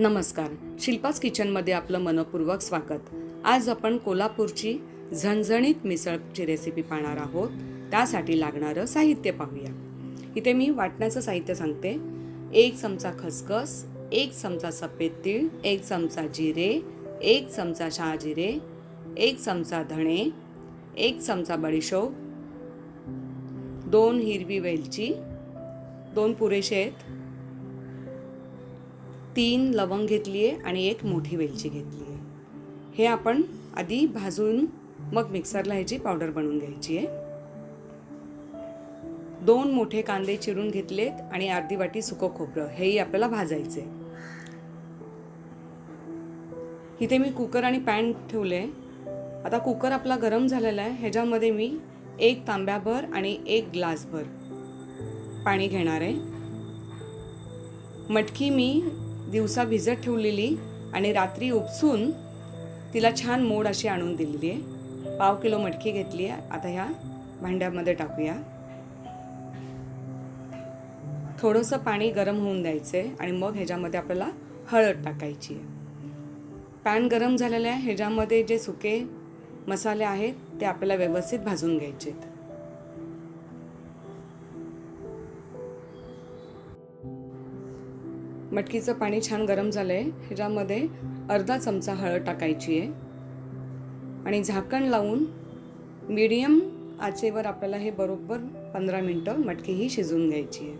नमस्कार. शिल्पास किचनमध्ये आपलं मनपूर्वक स्वागत. आज आपण कोल्हापूरची झणझणीत मिसळची रेसिपी पाहणार आहोत. त्यासाठी लागणारं साहित्य पाहूया. इथे मी वाटण्याचं साहित्य सांगते. एक चमचा खसखस एक चमचा सफेद तीळ एक चमचा जिरे एक चमचा शहाजिरे एक चमचा धणे एक चमचा बडीशोप दोन हिरवी वेलची दोन पुरेशे आहेत. तीन लवंग घेतली आहे आणि एक मोठी वेलची घेतली आहे हे आपण आधी भाजून मग मिक्सरला ह्याची पावडर बनवून घ्यायची आहे दोन मोठे कांदे चिरून घेतलेत आणि अर्धी वाटी सुकं खोबरं हेही आपल्याला भाजायचे इथे मी कुकर आणि पॅन ठेवले आता कुकर आपला गरम झालेला आहे. ह्याच्यामध्ये मी एक तांब्याभर आणि एक ग्लासभर पाणी घेणार आहे. मटकी मी दिवसा भिजत ठेवलेली आणि रात्री उपसून तिला छान मोड अशी आणून दिलेली आहे. पाव किलो मटकी घेतली आहे. आता ह्या भांड्यामध्ये टाकूया. थोडंसं पाणी गरम होऊन द्यायचं आहे आणि मग ह्याच्यामध्ये आपल्याला हळद टाकायची आहे. पॅन गरम झालेलं आहे. ह्याच्यामध्ये जे सुके मसाले आहेत ते आपल्याला व्यवस्थित भाजून घ्यायचे आहेत मटकीचं पाणी छान गरम झालं आहे ह्याच्यामध्ये अर्धा चमचा हळद टाकायची आहे. आणि झाकण लावून मीडियम आचेवर आपल्याला हे बरोबर पंधरा मिनटं मटकी ही शिजवून घ्यायची आहे.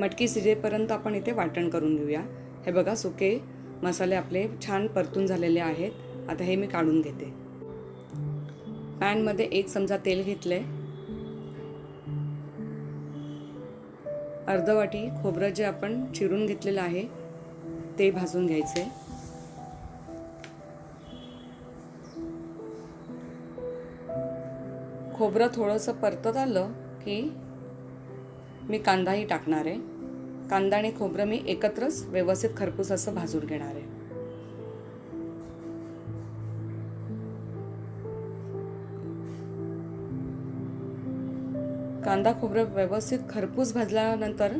मटकी शिजेपर्यंत आपण इथे वाटण करून घेऊया. हे बघा सुके मसाले आपले छान परतून झालेले आहेत. आता हे मी काढून घेते. पॅनमध्ये एक चमचा तेल घेतलं आहे अर्धवाटी खोबरं जे आपण चिरून घेतलेलं आहे ते भाजून घ्यायचे खोबरं थोडंसं परतत आलं की मी कांदाही टाकणार आहे. कांदा आणि खोबरं मी एकत्रच व्यवस्थित खरपूस असं भाजून घेणार आहे. कांदा खोबरं व्यवस्थित खरपूस भाजल्यानंतर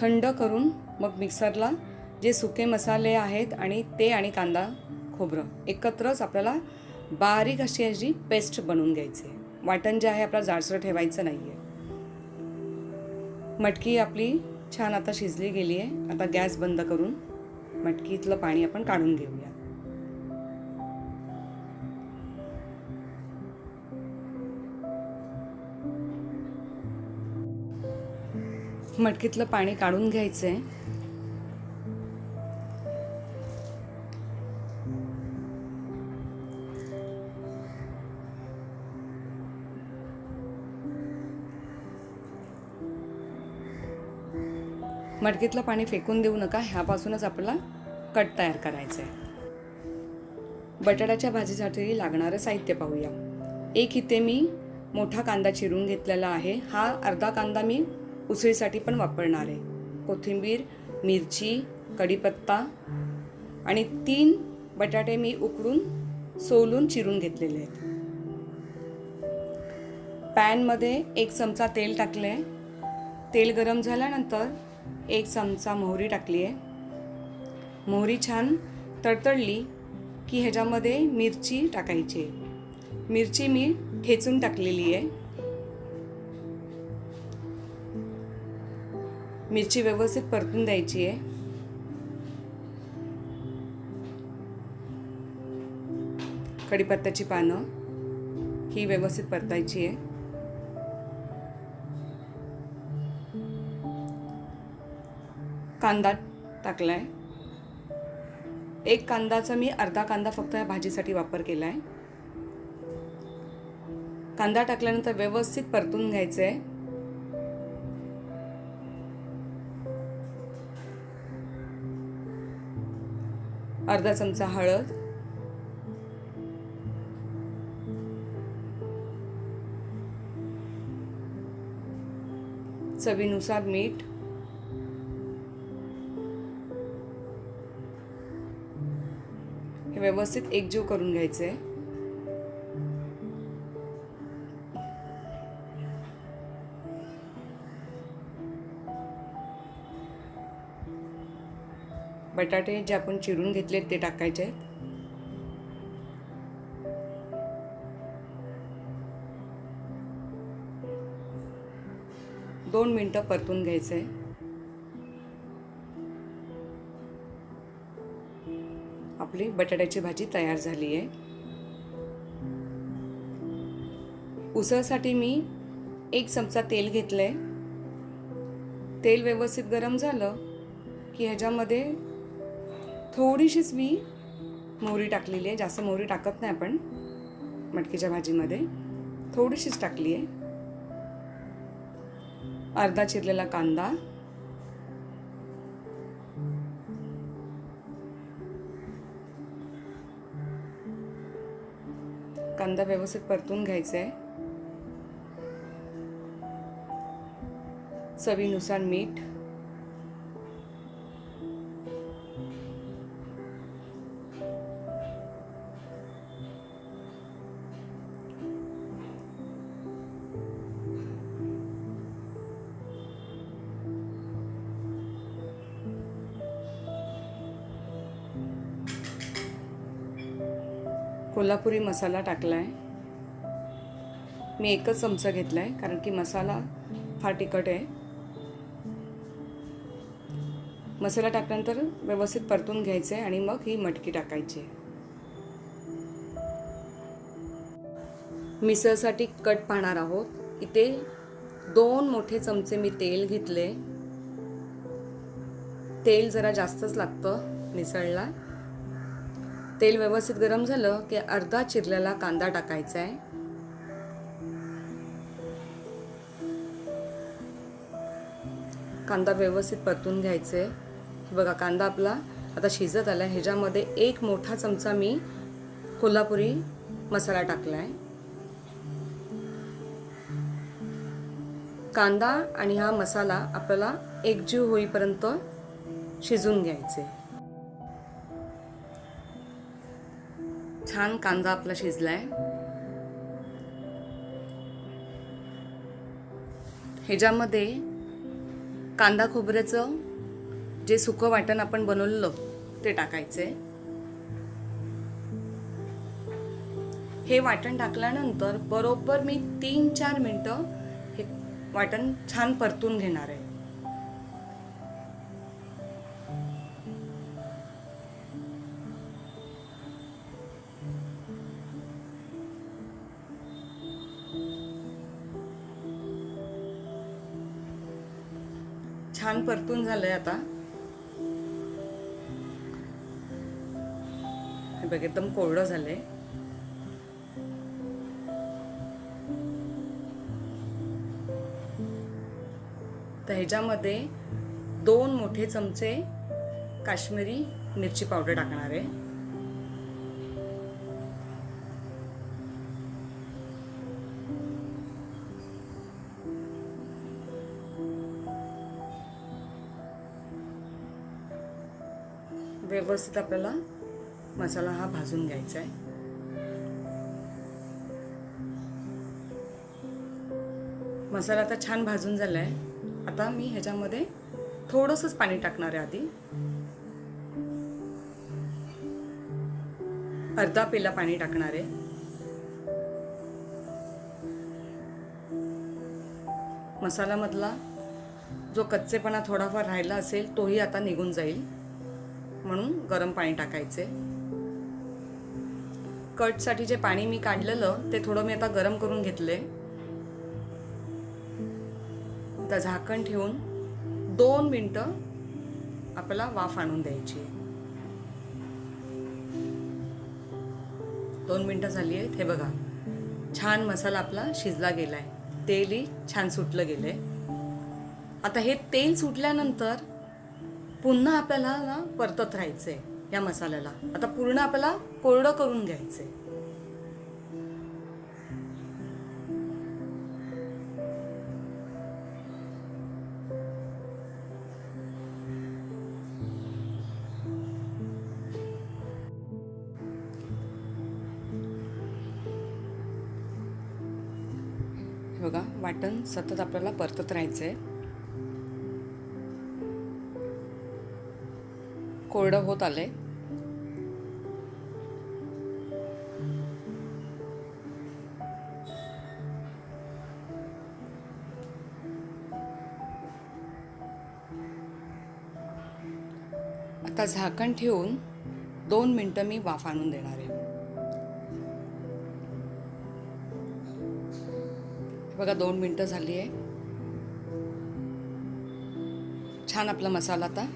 थंड करून मग मिक्सरला जे सुके मसाले आहेत आणि ते आणि कांदा खोबरं एकत्रच आपल्याला बारीक अशी याची पेस्ट बनवून घ्यायची आहे. वाटण जे आहे आपल्याला जाडसर ठेवायचं नाही आहे मटकी आपली छान आता शिजली गेली आहे आता गॅस बंद करून मटकीतलं पाणी आपण काढून घेऊया मटकीतलं पाणी काढून घ्यायचं आहे मटकीतलं पाणी फेकून देऊ नका ह्यापासूनच आपला कट तयार करायचं आहे बटाट्याच्या भाजीसाठी लागणारं साहित्य पाहूया. एक इथे मी मोठा कांदा चिरून घेतलेला आहे. हा अर्धा कांदा मी उसळीसाठी पण वापरणार आहे. कोथिंबीर मिरची कढीपत्ता आणि तीन बटाटे मी उकडून सोलून चिरून घेतलेले आहेत. पॅनमध्ये एक चमचा तेल टाकलं आहे तेल गरम झाल्यानंतर एक चमचा मोहरी टाकली आहे मोहरी छान तडतडली की ह्याच्यामध्ये मिरची टाकायची. मिरची मी ठेचून टाकलेली आहे मिरची व्यवस्थित परतून द्यायची आहे. कढीपत्त्याची पानं ही व्यवस्थित परतायची आहे. कांदा टाकलाय. एक कांदाचा मी अर्धा कांदा फक्त या भाजीसाठी वापर केला आहे कांदा टाकल्यानंतर व्यवस्थित परतून घ्यायचं आहे अर्धा चमचा हळद. चवीनुसार मीठ. हे व्यवस्थित एकजीव करून घ्यायचे आहे बटाटे जे आपण चिरून घेतलेत ते टाकायचे आहेत. दोन मिनटं परतून घ्यायचं. आहे आपली बटाट्याची भाजी तयार झाली आहे. उसळसाठी मी एक चमचा तेल घेतलं आहे तेल व्यवस्थित गरम झालं की ह्याच्यामध्ये थोडीशीच मी मोहरी टाकलेली आहे. जास्त मोहरी टाकत नाही आपण मटकीच्या भाजीमध्ये. थोडीशीच टाकली आहे. अर्धा चिरलेला कांदा. कांदा व्यवस्थित परतून घ्यायचा आहे चवीनुसार मीठ. कोल्हापुरी मसाला टाकला आहे मी एकच चमचा घेतला आहे कारण की मसाला फार तिखट आहे. मसाला टाकल्यानंतर व्यवस्थित परतून घ्यायचं आहे आणि मग ही मटकी टाकायची. मिसळसाठी कट पाहणार आहोत. इथे दोन मोठे चमचे मी तेल घेतले. तेल जरा जास्तच लागतं मिसळला. तेल व्यवस्थित गरम झालं की अर्धा चिरलेला कांदा टाकायचा आहे. कांदा व्यवस्थित परतून घ्यायचा आहे बघा कांदा आपला आता शिजत आला आहे ह्याच्यामध्ये एक मोठा चमचा मी कोल्हापुरी मसाला टाकला आहे कांदा आणि हा मसाला आपल्याला एकजीव होईपर्यंत शिजून घ्यायचे छान कांदा आपला शिजलाय. ह्याच्यामध्ये कांदा खोबऱ्याचं जे सुकं वाटण आपण बनवलेलं ते टाकायचंय हे वाटण टाकल्यानंतर बरोबर मी तीन चार मिनटं हे वाटण छान परतून घेणार आहे. छान परतून झालंय आता. हे बघ एकदम कोरडं झालंय. तर ह्याच्यामध्ये दोन मोठे चमचे काश्मीरी मिरची पावडर टाकणार आहे. व्यवस्थित आपल्याला मसाला हा भाजून घ्यायचा आहे. मसाला आता छान भाजून झाला आहे आता मी ह्याच्यामध्ये थोडंसंच पाणी टाकणार आहे आधी. अर्धा पेला पाणी टाकणार आहे. मसाल्यामधला जो कच्चेपणा थोडाफार राहिला असेल तोही आता निघून जाईल. म्हणून गरम पाणी टाकायचे. कटसाठी जे पाणी मी काढलेलं ते थोडं मी आता गरम करून घेतले. आता झाकण ठेवून दोन मिनटं आपल्याला वाफ आणून द्यायची. दोन मिनटं झाली आहेत. हे बघा छान मसाला आपला शिजला गेलाय. तेलही छान सुटलं गेलंय. आता हे तेल सुटल्यानंतर पुन्हा आपल्याला ना परतत राहायचं आहे या मसाल्याला. आता पूर्ण आपल्याला कोरडं करून घ्यायचंय. आहे बघा वाटण सतत आपल्याला परतत राहायचं आहे कोरडं होत आलंय. आता झाकण ठेवून दोन मिनटं मी वाफ आणून देणार आहे. बघा दोन मिनटं झाली आहे. छान आपला मसाला आता.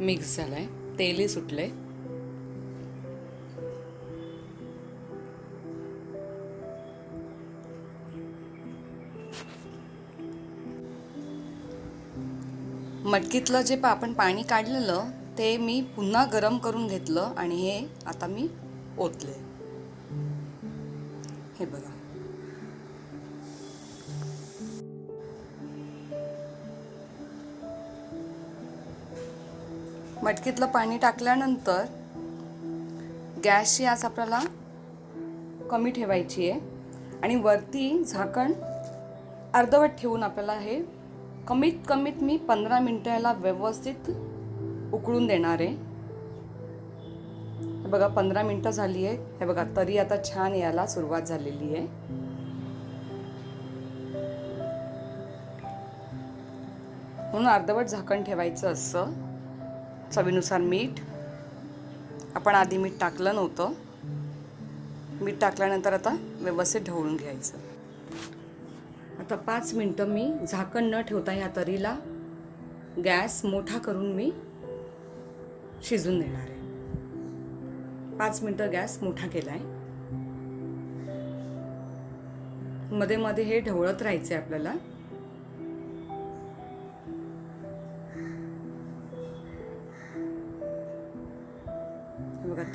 मिक्स झालाय. तेलही सुटलंय. मटकीतलं जे आपण पाणी काढलेलं ते मी पुन्हा गरम करून घेतलं आणि हे आता मी ओतले हे बघा. मटकीतलं पाणी टाकल्यानंतर गॅसची आज आपल्याला कमी ठेवायची आहे. आणि वरती झाकण अर्धवट ठेवून आपल्याला हे कमीत कमीत मी पंधरा मिनटं याला व्यवस्थित उकळून देणार आहे. हे बघा पंधरा मिनटं झाली आहे. हे बघा तरी आता छान यायला सुरुवात झालेली आहे. म्हणून अर्धवट झाकण ठेवायचं असं. चवीनुसार मीठ. आपण आधी मीठ टाकलं नव्हतं. मीठ टाकल्यानंतर आता व्यवस्थित ढवळून घ्यायचं. आता पाच मिनटं मी झाकण न ठेवता ह्या तरीला गॅस मोठा करून मी शिजून देणार आहे. पाच मिनटं गॅस मोठा केला आहे मध्ये मध्ये हे ढवळत राहायचं आहे आपल्याला.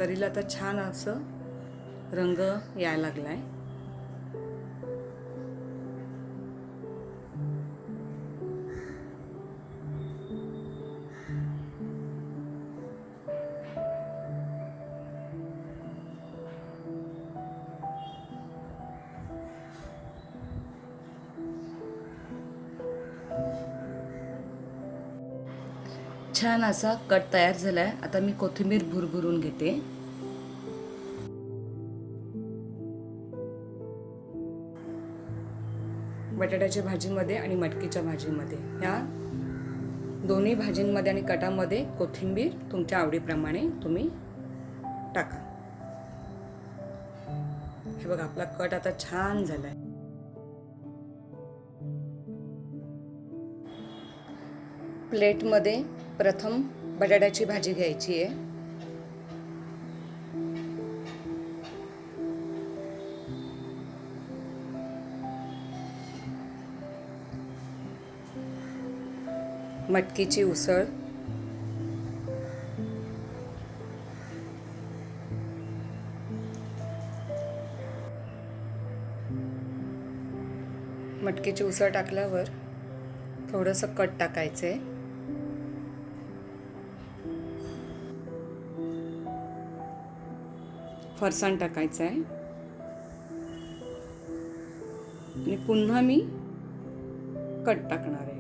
तरीला आता छान असं रंग यायला लागलाय. छान असा कट तयार झालाय. आता मी कोथिंबीर भुरभुरून घेते. बटाट्याच्या भाजीमध्ये आणि मटकीच्या भाजीमध्ये. ह्या दोन्ही भाजींमध्ये आणि कटामध्ये कोथिंबीर तुमच्या आवडीप्रमाणे तुम्ही टाका. हे बघा आपला कट आता छान झालाय. प्लेटमध्ये प्रथम बटाट्याची भाजी घ्यायची आहे. मटकीची उसळ. मटकीची उसळ टाकल्यावर थोडंसं कट टाकायचं. आहे फरसाण टाकायचं आहे आणि पुन्हा मी कट टाकणार आहे.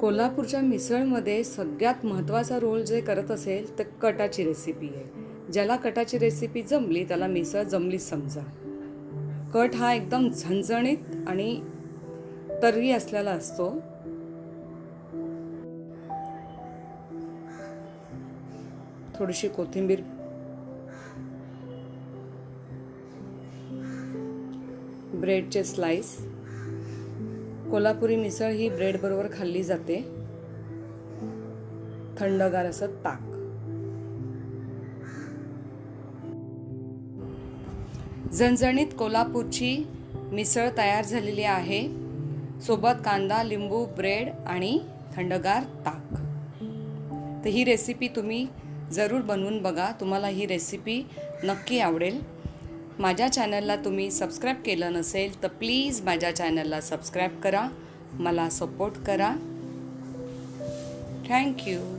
कोल्हापूरच्या मिसळमध्ये सगळ्यात महत्त्वाचा रोल जे करत असेल तर कटाची रेसिपी आहे. ज्याला कटाची रेसिपी जमली त्याला मिसळ जमलीच समजा. कट हा एकदम झणझणीत आणि तर्री असलेला असतो. थोडीशी कोथिंबीर. ब्रेडचे स्लाइस कोल्हापुरी मिसळ ही ब्रेडबरोबर खाल्ली जाते. थंडगार असं ताक. झणझणीत कोल्हापूरची मिसळ तयार झालेली आहे. सोबत कांदा लिंबू ब्रेड आणि थंडगार ताक. तर ही रेसिपी तुम्ही जरूर बनवून बघा. तुम्हाला ही रेसिपी नक्की आवडेल. माझ्या चॅनलला तुम्ही सबस्क्राईब केलं नसेल तर प्लीज माझ्या चॅनलला सबस्क्राईब करा. मला सपोर्ट करा. थँक्यू